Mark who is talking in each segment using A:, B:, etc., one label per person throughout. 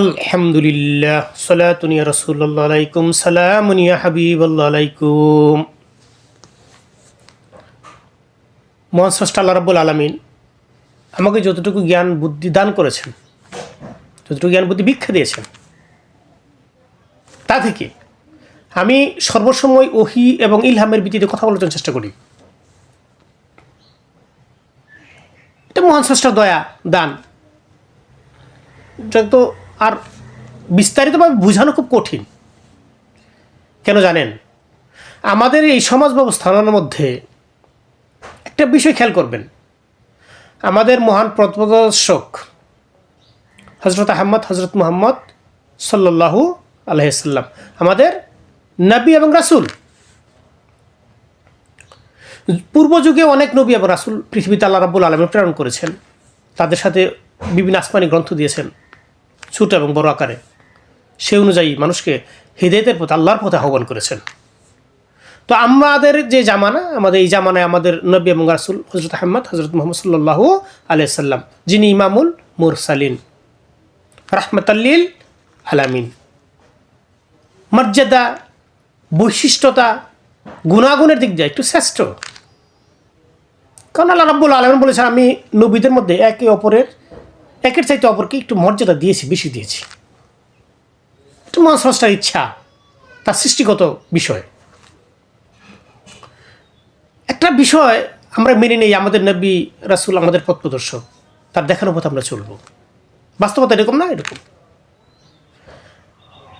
A: আলহামদুলিল্লাহ সালাতুনিয়া রসুল্লাহ আলাইকুম সালামুনিয়া হাবিবাল্লাহ আলাইকুম। মহান স্রষ্টা আল্লাহ রাব্বুল আলমিন আমাকে যতটুকু জ্ঞান, বুদ্ধি দান করেছেন, যতটুকু জ্ঞান, বুদ্ধি ভিক্ষা দিয়েছেন, তা থেকে আমি সর্বসময় ওহি এবং ইলহামের ভিত্তিতে কথা বলার চেষ্টা করি। এটা মহান স্রষ্টার দয়া, দান। এটা তো আর বিস্তারিতভাবে বোঝানো খুব কঠিন। কেন জানেন? আমাদের এই সমাজ ব্যবস্থার মধ্যে একটা বিষয় খেয়াল করবেন। আমাদের মহান প্রদর্শক হজরত আহমদ হজরত মোহাম্মদ সাল্লাহু আলহিসাল্লাম আমাদের নবী এবং রাসুল। পূর্ব যুগে অনেক নবী এবং রাসুল পৃথিবীতে আল্লাহ রাবুল আলমে প্রেরণ করেছেন। তাদের সাথে বিভিন্ন আসমানি গ্রন্থ দিয়েছেন। ছোট এবং বড় আকারে। সে অনুযায়ী মানুষকে হৃদয়তের পথে আল্লাহর পথে আহ্বান করেছেন। তো আমাদের যে জামানা, আমাদের এই জামানায় আমাদের নবী এবং রাসুল হজরত আহমদ হজরত মোহাম্মদ সাল্লাহ আলিয়াল্লাম যিনি ইমামুল মুরসালিন। রাহমতাল্লিল আলামিন। মর্যাদা, বৈশিষ্ট্যতা, গুণাগুণের দিক দিয়ে একটু শ্রেষ্ঠ। কারণ আল্লাহ রাব্বুল আলমিন বলেছেন, আমি নবীদের মধ্যে একে অপরের একের চাইতে অপরকে একটু মর্যাদা দিয়েছি, বেশি দিয়েছি। একটু মহাস্রষ্টার ইচ্ছা, তার সৃষ্টিগত বিষয়। একটা বিষয় আমরা মেনে নেই, আমাদের নবী রাসুল আমাদের পথ প্রদর্শক, তার দেখানো পথ আমরা চলব। বাস্তবতা এরকম না, এরকম।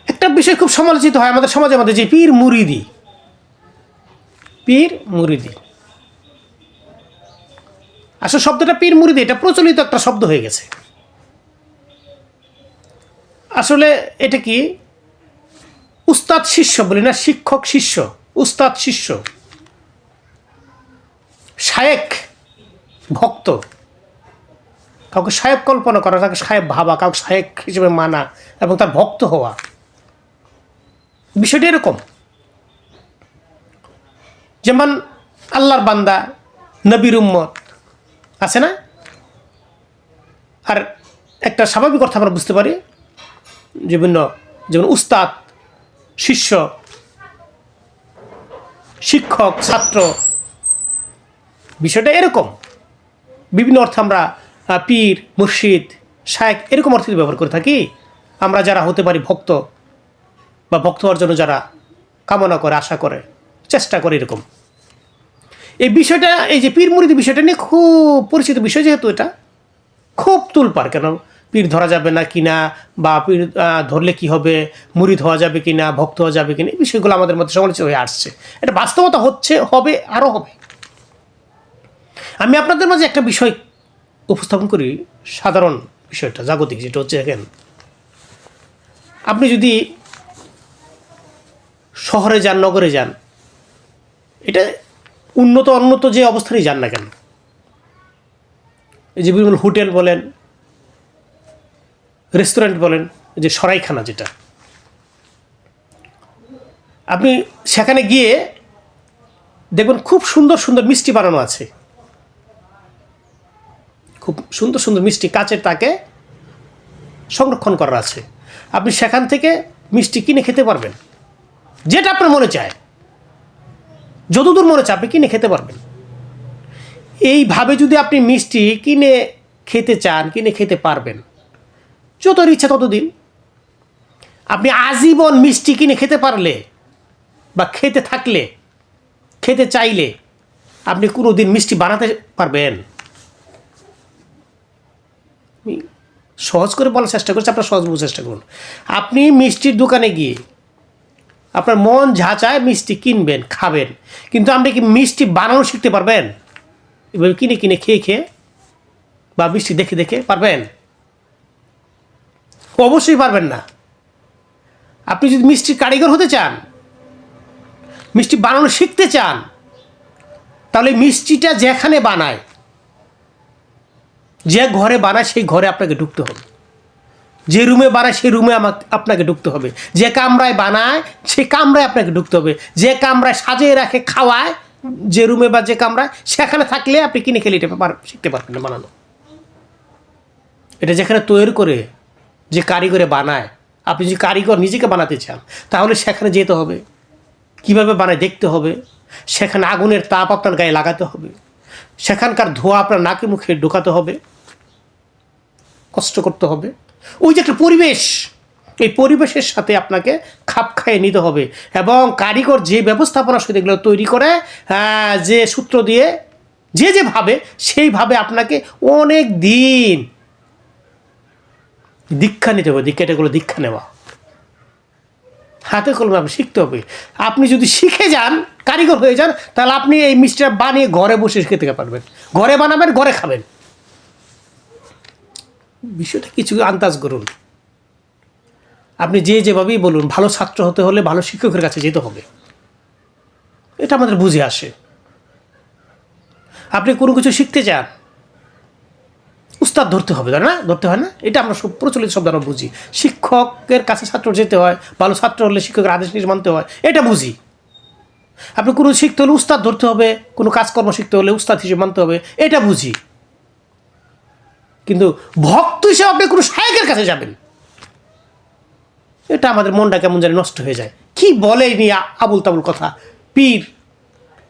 A: একটা বিষয় খুব সমালোচিত হয়, আমাদের সমাজের মধ্যে যে পীর মুরিদি। পীর মুরিদি। আসলে শব্দটা পীর মুরিদি, এটা প্রচলিত একটা শব্দ হয়ে গেছে। আসলে এটা কি? উস্তাদ শিষ্য বলি না, শিক্ষক শিষ্য। উস্তাদ শিষ্য। শায়েক ভক্ত। কাউকে সাহেব কল্পনা করা, তাকে সাহেব ভাবা, কাউকে সাহেব হিসেবে মানা এবং তার ভক্ত হওয়া। বিষয়টি এরকম। যেমন আল্লাহর বান্দা, নবীর উম্মত, আছে না? আর একটা স্বাভাবিক অর্থ আমরা বুঝতে পারি বিভিন্ন যেমন উস্তাদ, শিষ্য, শিক্ষক, ছাত্র, বিষয়টা এরকম। বিভিন্ন অর্থে আমরা পীর, মুর্শিদ শায়েক এরকম অর্থে ব্যবহার করে থাকি, আমরা যারা হতে পারি ভক্ত বা ভক্ত হওয়ার জন্য যারা কামনা করে, আশা করে, চেষ্টা করে এরকম। এই বিষয়টা, এই যে পীর মুরিদি বিষয়টা নিয়ে খুব পরিচিত বিষয় যেহেতু এটা, খুব তুলপার কেন? পীর ধরা যাবে না কিনা বা পীর ধরলে কি হবে মুড়ি ধোয়া যাবে কিনা, ভক্ত হওয়া যাবে কিনা, এই বিষয়গুলো আমাদের মধ্যে সমালোচিত হয়ে আসছে। এটা বাস্তবতা হচ্ছে, হবে, আরও হবে। আমি আপনাদের মাঝে একটা বিষয় উপস্থাপন করি, সাধারণ বিষয়টা, জাগতিক, যেটা হচ্ছে দেখেন, আপনি যদি শহরে যান, নগরে যান, এটা উন্নত উন্নত যে অবস্থায় যান না কেন, এই যে বিভিন্ন হোটেল বলেন রেস্টুরেন্ট বলেন, যে সরাইখানা যেটা। আপনি সেখানে গিয়ে দেখবেন খুব সুন্দর সুন্দর মিষ্টি বানানো আছে। খুব সুন্দর সুন্দর মিষ্টি কাচের তাকে সংরক্ষণ করা আছে। আপনি সেখান থেকে মিষ্টি কিনে খেতে পারবেন। যেটা আপনার মনে চায়। যতদূর মনে চায়, আপনি কিনে খেতে পারবেন। এইভাবে যদি আপনি মিষ্টি কিনে খেতে চান, কিনে খেতে পারবেন যত ইচ্ছা ততদিন। আপনি আজীবন মিষ্টি কিনে খেতে পারলে বা খেতে থাকলে, খেতে চাইলে আপনি কোনো দিন মিষ্টি বানাতে পারবেন। সহজ করে বলার চেষ্টা করছি, আপনার সহজ বোঝার চেষ্টা করুন। আপনি মিষ্টির দোকানে গিয়ে আপনার মন যা চায় মিষ্টি কিনবেন, খাবেন। কিন্তু আপনি কি মিষ্টি বানানো শিখতে পারবেন? এভাবে কিনে কিনে খেয়ে খেয়ে বা মিষ্টি দেখে দেখে পারবেন? অবশ্যই পারবেন না। আপনি যদি মিষ্টির কারিগর হতে চান, মিষ্টি বানানো শিখতে চান, তাহলে মিষ্টিটা যেখানে বানায়, যে ঘরে বানায় সেই ঘরে আপনাকে ঢুকতে হবে। যে রুমে বানায় সেই রুমে আমাকে আপনাকে ঢুকতে হবে। যে কামরায় বানায় সে কামরায় আপনাকে ঢুকতে হবে। যে কামরায় সাজিয়ে রাখে, খাওয়ায়, যে রুমে বা যে কামরায়, সেখানে থাকলে আপনি কিনে খেলে এটা শিখতে পারবেন না বানানো। এটা যেখানে তৈরি করে যে কারিগরে বানায়। আপনি যদি কারিগর নিজেকে বানাতে চান তাহলে সেখানে যেতে হবে। কীভাবে বানায় দেখতে হবে। সেখানে আগুনের তাপ আপনার গায়ে লাগাতে হবে। সেখানকার ধোঁয়া আপনার নাকে মুখে ঢোকাতে হবে। কষ্ট করতে হবে। ওই যে একটা পরিবেশ এই পরিবেশের সাথে আপনাকে খাপ খাইয়ে নিতে হবে এবং কারিগর যে ব্যবস্থাপনা সাথে এগুলো তৈরি করে আহ, যে সূত্র দিয়ে যে যেভাবে সেইভাবে আপনাকে অনেক দিন দীক্ষা নিতে হবে, দীক্ষা এটাগুলো দীক্ষা নেওয়া। হাতে কলমে আপনি শিখতে হবে। আপনি যদি শিখে যান, কারিগর হয়ে যান, তাহলে আপনি এই মিষ্টিটা বানিয়ে ঘরে বসে খেতে পারবেন। ঘরে বানাবেন, ঘরে খাবেন। বিষয়টা কিছু আন্দাজ করুন। আপনি যে যেভাবেই বলুন, ভালো ছাত্র হতে হলে ভালো শিক্ষকের কাছে যেতে হবে। এটা আমাদের বুঝে আসে। আপনি কোনো কিছু শিখতে চান উস্তাদ ধরতে হবে না? ধরতে হয় না? এটা আমরা সব প্রচলিত শব্দ আমরা বুঝি। শিক্ষকের কাছে ছাত্র যেতে হয়, ভালো ছাত্র হলে শিক্ষকের আদেশ নির্দেশ মানতে হয়, এটা বুঝি। আপনি কোনো শিখতে হলে উস্তাদ ধরতে হবে, কোনো কাজকর্ম শিখতে হলে উস্তাদ হিসেবে মানতে হবে, এটা বুঝি। কিন্তু ভক্ত হিসেবে আপনি কোনো শায়কের কাছে যাবেন। এটা আমাদের মনটা কেমন জানি নষ্ট হয়ে যায়। কি বলে এই নিয়ে আবুল তাবুল কথা? পীর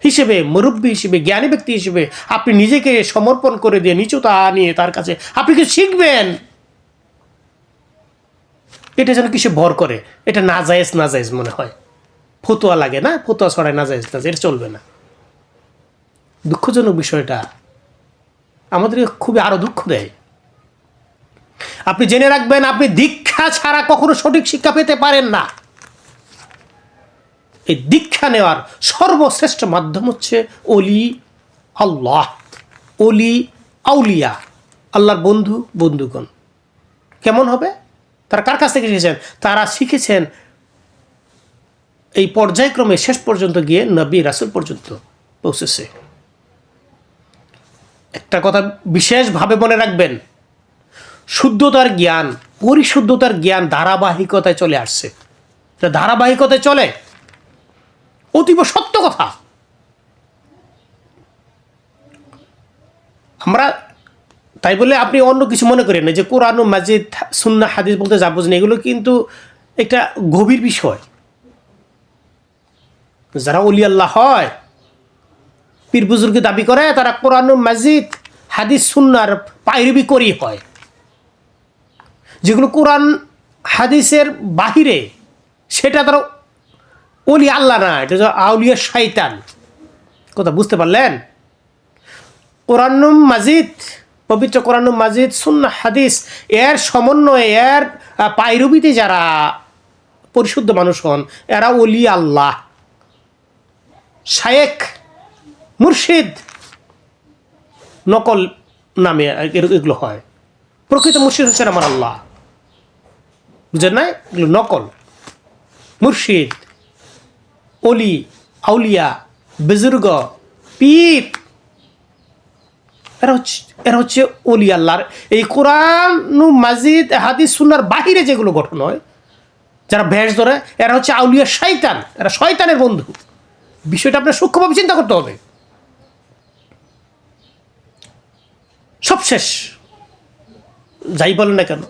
A: হিসেবে, মুরব্বী হিসেবে, জ্ঞানী ব্যক্তি হিসেবে আপনি নিজেকে সমর্পণ করে দিয়ে, নিচুতা নিয়ে তার কাছে, আপনি কি শিখবেন? এটা যেন কিসে ভর করে, এটা না জায়েজ না জায়েজ মনে হয়। ফতুয়া লাগে না? ফতুয়া ছড়ায় না জায়েজ না এটা চলবে না। দুঃখজনক বিষয়টা আমাদেরকে খুবই আরও দুঃখ দেয়। আপনি জেনে রাখবেন, আপনি দীক্ষা ছাড়া কখনো সঠিক শিক্ষা পেতে পারেন না। এই দীক্ষা নেওয়ার সর্বশ্রেষ্ঠ মাধ্যম হচ্ছে অলি আল্লাহ অলি আউলিয়া, আল্লাহর বন্ধু, বন্ধুগণ। কেমন হবে? তারা কার কাছ থেকে শিখেছেন? তারা শিখেছেন এই পর্যায়ক্রমে শেষ পর্যন্ত গিয়ে নবী, রাসুল পর্যন্ত পৌঁছেছে। একটা কথা বিশেষভাবে মনে রাখবেন, শুদ্ধতার জ্ঞান, পরিশুদ্ধতার জ্ঞান ধারাবাহিকতায় চলে আসছে। ধারাবাহিকতায় চলে? অতীব সত্য কথা। আমরা তাই বলে আপনি অন্য কিছু মনে করেন না যে কোরআন, মাজিদ সুন্না হাদিস বলতে যা বুঝেন এগুলো কিন্তু একটা গভীর বিষয়। যারা অলি আল্লাহ হয়, পীর বুজুর্গ দাবি করে, তারা কোরআন, মাজিদ, হাদিস, সুন্নার পায়রবি করি হয়। যেগুলো কোরআন, হাদিসের বাহিরে, সেটা তারা অলি আল্লাহ না এটা হচ্ছে আউলিয়া শয়তান। কথা বুঝতে পারলেন? কোরআনুম মাজিদ পবিত্র কোরআনুম মাজিদ সুন্না হাদিস এর সমন্বয়ে এর আহ, পায়রবিতে যারা পরিশুদ্ধ মানুষ হন এরা অলি আল্লাহ। শায়েক মুর্শিদ নকল নামে এগুলো হয়। প্রকৃত মুর্শিদ হচ্ছেন আমার আল্লাহ। বুঝলেন না? এগুলো নকল। মুর্শিদ। অলি, আউলিয়া, বুজুর্গ, পীর। এরা হচ্ছে এরা হচ্ছে অলি আল্লাহর। এই কোরআন মাজিদ হাদিস সুনার বাহিরে যেগুলো গঠন হয়, যারা ভেষ ধরে, এরা হচ্ছে আউলিয়া শয়তান। এরা শয়তানের বন্ধু। বিষয়টা আপনার সূক্ষ্মভাবে চিন্তা করতে হবে। সব শেষ। যাই বলেন না কেন।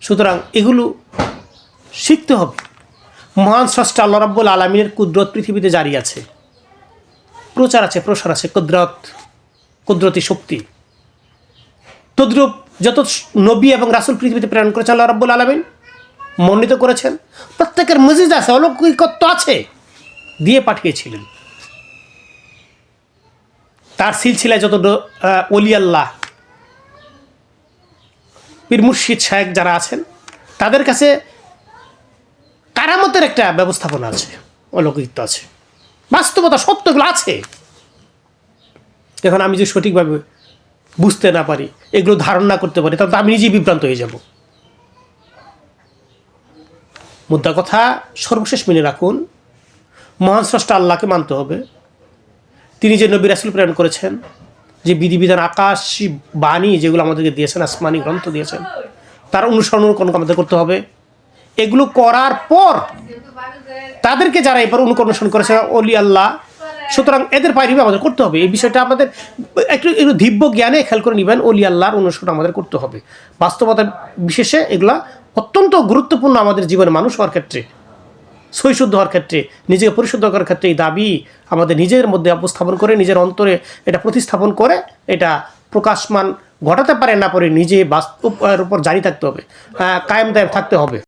A: সুতরাং এগুলো শিখতে হবে। মহান স্রষ্টা আল্লাহ রাব্বুল আলমিনের কুদরত পৃথিবীতে জারি আছে। প্রচার আছে, প্রসার আছে, কুদরত, কুদরতি শক্তি। তদ্রূপ যত নবী এবং রাসুল পৃথিবীতে প্রেরণ করেছেন আল্লাহ রাব্বুল আলমিন, মণ্ডিত করেছেন, প্রত্যেকের মজিদ আছে, অলৌকিকত্ব আছে, দিয়ে পাঠিয়েছিলেন। তার সিলসিলায় যত অলি আল্লাহ, পীর মুর্শিদ শায়েক যারা আছেন, তাদের কাছে কারামতের একটা ব্যবস্থাপনা আছে অলৌকিকত্ব আছে। বাস্তবতা সত্যগুলো আছে। এখন আমি যদি সঠিকভাবে বুঝতে না পারি, এগুলো ধারণ না করতে পারি, তাহলে তো আমি নিজেই বিভ্রান্ত হয়ে যাব। মুদ্রা কথা সর্বশেষ মেনে রাখুন। মহান স্রষ্টা আল্লাহকে মানতে হবে। তিনি যে নবী রাসুল প্রেরণ করেছেন, যে বিধিবিধান, আকাশী, বাণী যেগুলো আমাদেরকে দিয়েছেন, আসমানি গ্রন্থ দিয়েছেন, তার অনুসরণ অনুকরণ আমাদের করতে হবে? এগুলো করার পর তাদেরকে যারা এবার অনুকরণ করেছে, অলি আল্লাহ, সুতরাং এদের পায়রিবি আমাদের করতে হবে। এই বিষয়টা আমাদের একটু একটু দিব্য জ্ঞানে খেয়াল করে নেবেন, অলি আল্লাহর অনুসরণ আমাদের করতে হবে। বাস্তবতা বিশেষে এগুলা অত্যন্ত গুরুত্বপূর্ণ আমাদের জীবনে মানুষ হওয়ার ক্ষেত্রে সৈশুদ্ধ হওয়ার ক্ষেত্রে, নিজেকে পরিশুদ্ধ করার ক্ষেত্রে এই দাবি আমাদের নিজের মধ্যে উপস্থাপন করে, নিজের অন্তরে এটা প্রতিস্থাপন করে, এটা প্রকাশমান ঘটাতে পারে না পরে নিজে বাস্তব উপর জারি থাকতে হবে। কায়েম দায়েম থাকতে হবে।